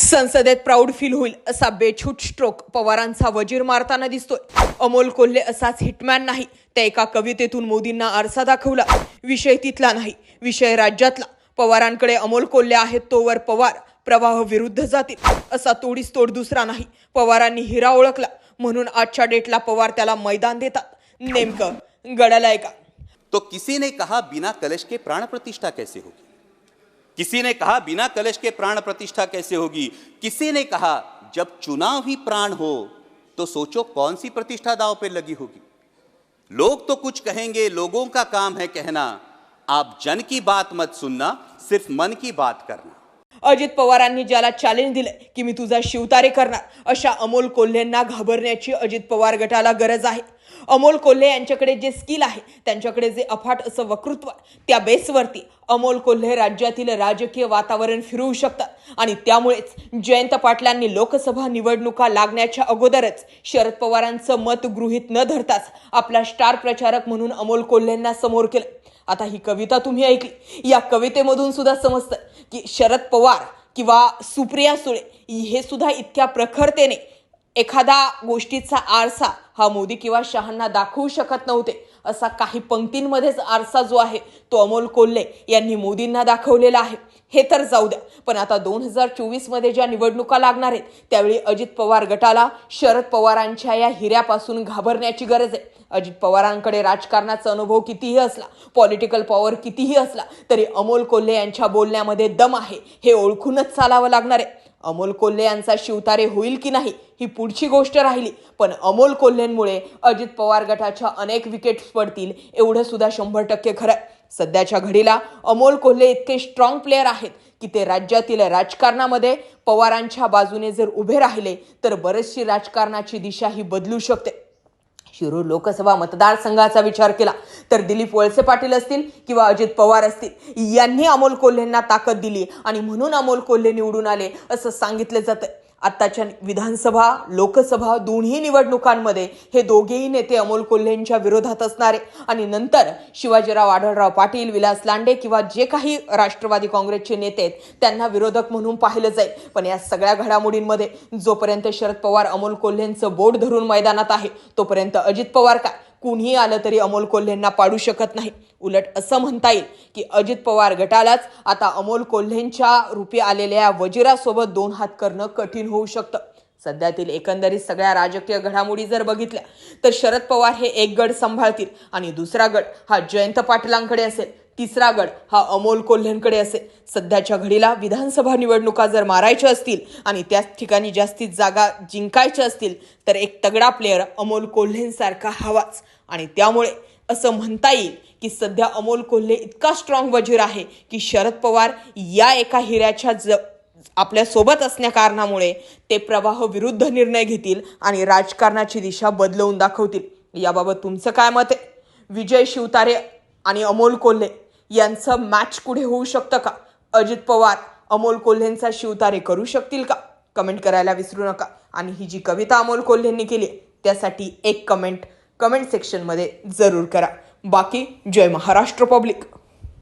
संसदेत proud feel होईल असा बेछूट स्ट्रोक पवारांचा वजीर मारताना दिसतोय. अमोल कोल्हे असाच हिटमॅन नाही. त्या एका कवितेतून मोदींना आरसा दाखवला. विषय तिथला नाही विषय राज्यातला. पवारांकडे अमोल कोल्हे आहेत तोवर पवार प्रवाह विरुद्ध जातील. असा तोडीस तोड दुसरा नाही पवारांनी हिरा ओळखला. म्हणून आजच्या डेटला पवार त्याला मैदान देतात. नेमकं गडाला का? तो किसी ने कहा बिना कलश के प्राण प्रतिष्ठा कैसे होगी? किसी ने कहा, बिना कलश के प्राण प्रतिष्ठा कैसे होगी? किसी ने कहा, जब चुनाव ही प्राण हो तो सोचो कौन सी प्रतिष्ठा दाव पर लगी होगी? लोग तो कुछ कहेंगे, लोगों का काम है कहना। आप जन की बात मत सुनना, सिर्फ़ मन की बात करना। अजित पवारांनी ज्याला चॅलेंज दिलं की मी तुझा शिवतारे करणार. अशा अमोल कोल्हेंना घाबरण्याची अजित पवार गटाला गरज आहे. अमोल कोल्हे यांच्याकडे जे स्किल आहे त्यांच्याकडे जे अफाट असं वक्तृत्व त्या बेसवरती अमोल कोल्हे राज्यातील राजकीय वातावरण फिरवू शकतात. आणि त्यामुळेच जयंत पाटलांनी लोकसभा निवडणुका लागण्याच्या अगोदरच शरद पवारांचं मत गृहीत न धरताच आपला स्टार प्रचारक म्हणून अमोल कोल्हेंना समोर केलं. आता ही कविता तुम्ही ऐकली. या कवितेमधून सुद्धा समजतं की शरद पवार किंवा सुप्रिया सुळे हे सुद्धा इतक्या प्रखरतेने एखादा गोष्टीचा आरसा हा मोदी किंवा शहांना दाखवू शकत नव्हते असा काही पंक्तींमध्येच आरसा जो आहे तो अमोल कोल्हे यांनी मोदींना दाखवलेला आहे. हे तर जाऊ द्या पण आता दोन हजार चोवीसमध्ये ज्या निवडणुका लागणार आहेत त्यावेळी अजित पवार गटाला शरद पवारांच्या या हिऱ्यापासून घाबरण्याची गरज आहे. अजित पवारांकडे राजकारणाचा अनुभव कितीही असला पॉलिटिकल पॉवर कितीही असला तरी अमोल कोल्हे यांच्या बोलण्यामध्ये दम आहे. हे ओळखूनच चालावं लागणार आहे. अमोल कोल्हे यांचा शिवतारे होईल की नाही ही पुढची गोष्ट राहिली. पण अमोल कोल्हेंमुळे अजित पवार गटाच्या अनेक विकेट्स पडतील एवढं सुद्धा शंभर टक्के खरं आहे. सध्याच्या घडीला अमोल कोल्हे इतके स्ट्रॉंग प्लेअर आहेत की ते राज्यातील राजकारणामध्ये पवारांच्या बाजूने जर उभे राहिले तर बरेचशी राजकारणाची दिशा ही बदलू शकते. शिरूर लोकसभा मतदारसंघाचा विचार केला. तर दिलीप वळसे पाटील असतील किंवा अजित पवार असतील यांनी अमोल कोल्हेंना ताकद दिली आणि म्हणून अमोल कोल्हे निवडून आले असं सांगितलं जातं. आत्ताच्या विधानसभा लोकसभा दोन्ही निवडणुकांमध्ये हे दोघेही नेते अमोल कोल्हेंच्या विरोधात असणारे. आणि नंतर शिवाजीराव आढळराव पाटील विलास लांडे किंवा जे काही राष्ट्रवादी काँग्रेसचे नेते आहेत त्यांना विरोधक म्हणून पाहिलं जाईल. पण या सगळ्या घडामोडींमध्ये जोपर्यंत शरद पवार अमोल कोल्हेंचं बोट धरून मैदानात आहे तोपर्यंत अजित पवार काय? कुणीही आलं तरी अमोल कोल्हेंना पाडू शकत नाही. उलट असं म्हणता येईल की अजित पवार गटालाच आता अमोल कोल्हेंच्या रूपी आलेल्या वजिरासोबत दोन हात करणं कठीण होऊ शकतं. सध्यातील एकंदरीत सगळ्या राजकीय घडामोडी जर बघितल्या तर शरद पवार हे एक गड सांभाळतील आणि दुसरा गड हा जयंत पाटलांकडे असेल. तिसरा गड हा अमोल कोल्हेंकडे असेल सध्याच्या घडीला विधानसभा निवडणुका जर मारायच्या असतील आणि त्याच ठिकाणी जास्तीत जागा जिंकायच्या असतील तर एक तगडा प्लेअर अमोल कोल्हेंसारखा हवाच. आणि त्यामुळे असं म्हणता येईल की सध्या अमोल कोल्हे इतका स्ट्रॉंग वजीर आहे की शरद पवार या एका हिऱ्याच्या ज आपल्यासोबत असण्या कारणामुळे ते प्रवाह विरुद्ध निर्णय घेतील आणि राजकारणाची दिशा बदलवून दाखवतील. याबाबत तुमचं काय मत आहे? विजय शिवतारे आणि अमोल कोल्हे यांचं मॅच पुढे होऊ शकतं का? अजित पवार अमोल कोल्हेंचा शिवतारे करू शकतील का? कमेंट करायला विसरू नका. आणि ही जी कविता अमोल कोल्हेंनी केली आहे, त्यासाठी एक कमेंट कमेंट सेक्शनमध्ये जरूर करा. बाकी जय महाराष्ट्र पब्लिक